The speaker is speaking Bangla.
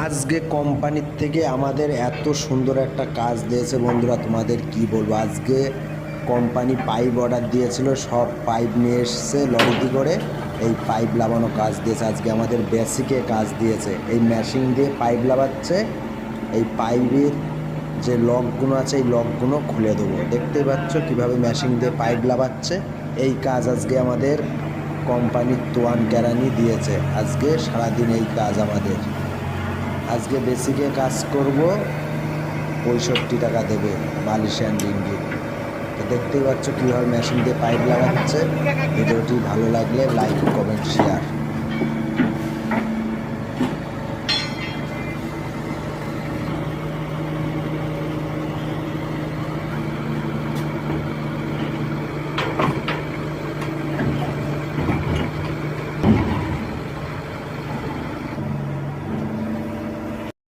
আজকে কোম্পানির থেকে আমাদের এত সুন্দর একটা কাজ দিয়েছে বন্ধুরা, তোমাদের কি বলব? আজকে কোম্পানি পাইপ অর্ডার দিয়েছিল, সব পাইপ নিয়ে এসছে লরিতে করে। এই পাইপ লাগানো কাজ দিয়েছে, আজকে আমাদের বেসিকে কাজ দিয়েছে। এই মেশিন দিয়ে পাইপ লাগাচ্ছে, এই পাইপের যে লকগুলো আছে, এই লকগুলো খুলে দেবো। দেখতে পাচ্ছ কীভাবে মেশিন দিয়ে পাইপ লাগাচ্ছে? এই কাজ আজকে আমাদের কোম্পানির তোয়ান কেরানি দিয়েছে। আজকে সারাদিন এই কাজ আমাদের। আজকে বেসিকে কাজ করব, পঁয়ষট্টি টাকা দেবে অ্যান্ড ইঙ্গিত। তো দেখতেই পাচ্ছ কীভাবে মেশিন দিয়ে পাইপ লাগাচ্ছে। ভিডিওটি ভালো লাগলে লাইক কমেন্ট শেয়ার